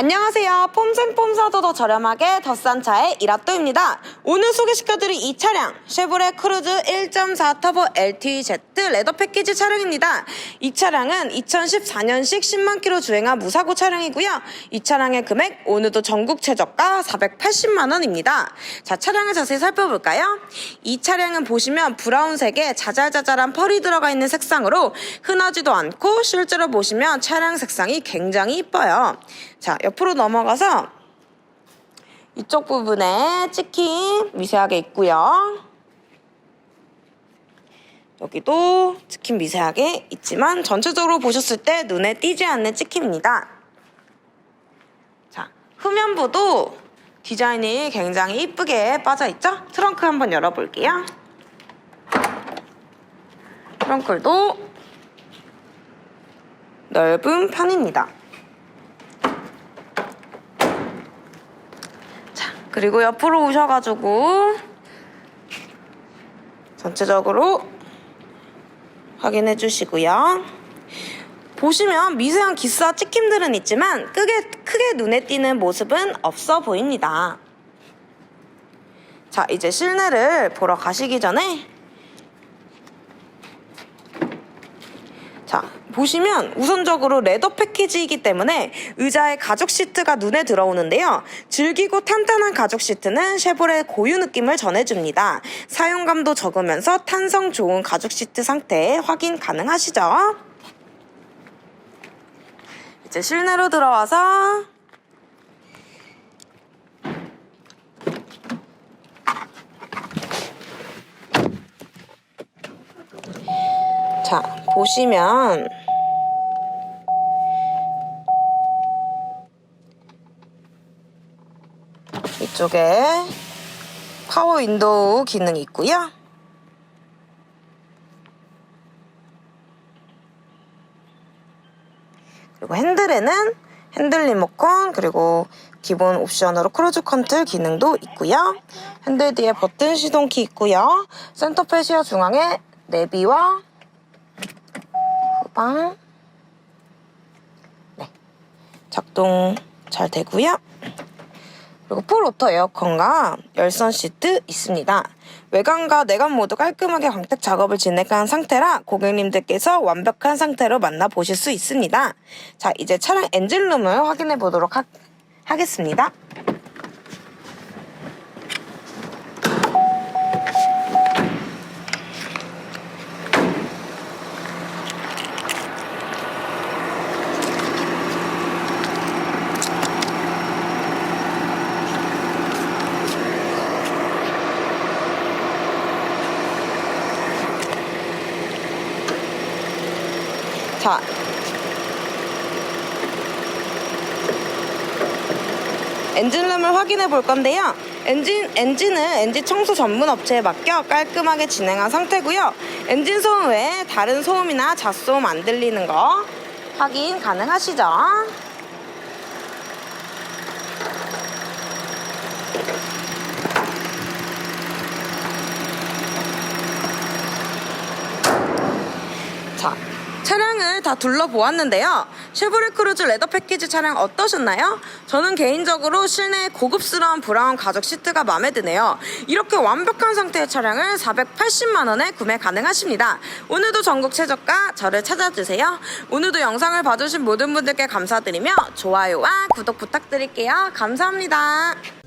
안녕하세요. 폼생폼사도 더 저렴하게 더싼 차의 이라또입니다. 오늘 소개시켜드릴 이 차량 쉐보레 크루즈 1.4 터보 LTZ 레더 패키지 차량입니다. 이 차량은 2014년식 10만 킬로 주행한 무사고 차량이고요. 이 차량의 금액 오늘도 전국 최저가 480만 원입니다. 자 차량을 자세히 살펴볼까요? 이 차량은 보시면 브라운색에 자잘자잘한 펄이 들어가 있는 색상으로 흔하지도 않고 실제로 보시면 차량 색상이 굉장히 이뻐요. 자, 옆으로 넘어가서 이쪽 부분에 찍힘 미세하게 있고요. 여기도 찍힘 미세하게 있지만 전체적으로 보셨을 때 눈에 띄지 않는 찍힘입니다. 자, 후면부도 디자인이 굉장히 이쁘게 빠져있죠? 트렁크 한번 열어볼게요. 트렁크도 넓은 편입니다. 그리고 옆으로 오셔가지고 전체적으로 확인해 주시고요. 보시면 미세한 기스와 찍힘들은 있지만 크게, 크게 눈에 띄는 모습은 없어 보입니다. 자, 이제 실내를 보러 가시기 전에 자, 보시면 우선적으로 레더 패키지이기 때문에 의자에 가죽 시트가 눈에 들어오는데요. 질기고 탄탄한 가죽 시트는 쉐보레 고유 느낌을 전해줍니다. 사용감도 적으면서 탄성 좋은 가죽 시트 상태 확인 가능하시죠? 이제 실내로 들어와서 자, 보시면 이쪽에 파워 윈도우 기능이 있고요. 그리고 핸들에는 핸들 리모컨 그리고 기본 옵션으로 크루즈 컨트롤 기능도 있고요. 핸들 뒤에 버튼 시동키 있고요. 센터페 시야 중앙에 내비와 후방 네 작동 잘 되고요. 그리고 풀 오토 에어컨과 열선 시트 있습니다. 외관과 내관 모두 깔끔하게 광택 작업을 진행한 상태라 고객님들께서 완벽한 상태로 만나보실 수 있습니다. 자, 이제 차량 엔진룸을 확인해 보도록 하, 하겠습니다. 자. 엔진룸을 확인해 볼 건데요. 엔진, 엔진은 엔진 청소 전문 업체에 맡겨 깔끔하게 진행한 상태고요. 엔진 소음 외에 다른 소음이나 잣소음 안 들리는 거 확인 가능하시죠? 자, 차량을 다 둘러보았는데요. 쉐보레 크루즈 레더 패키지 차량 어떠셨나요? 저는 개인적으로 실내 고급스러운 브라운 가죽 시트가 마음에 드네요. 이렇게 완벽한 상태의 차량을 480만원에 구매 가능하십니다. 오늘도 전국 최저가 저를 찾아주세요. 오늘도 영상을 봐주신 모든 분들께 감사드리며 좋아요와 구독 부탁드릴게요. 감사합니다.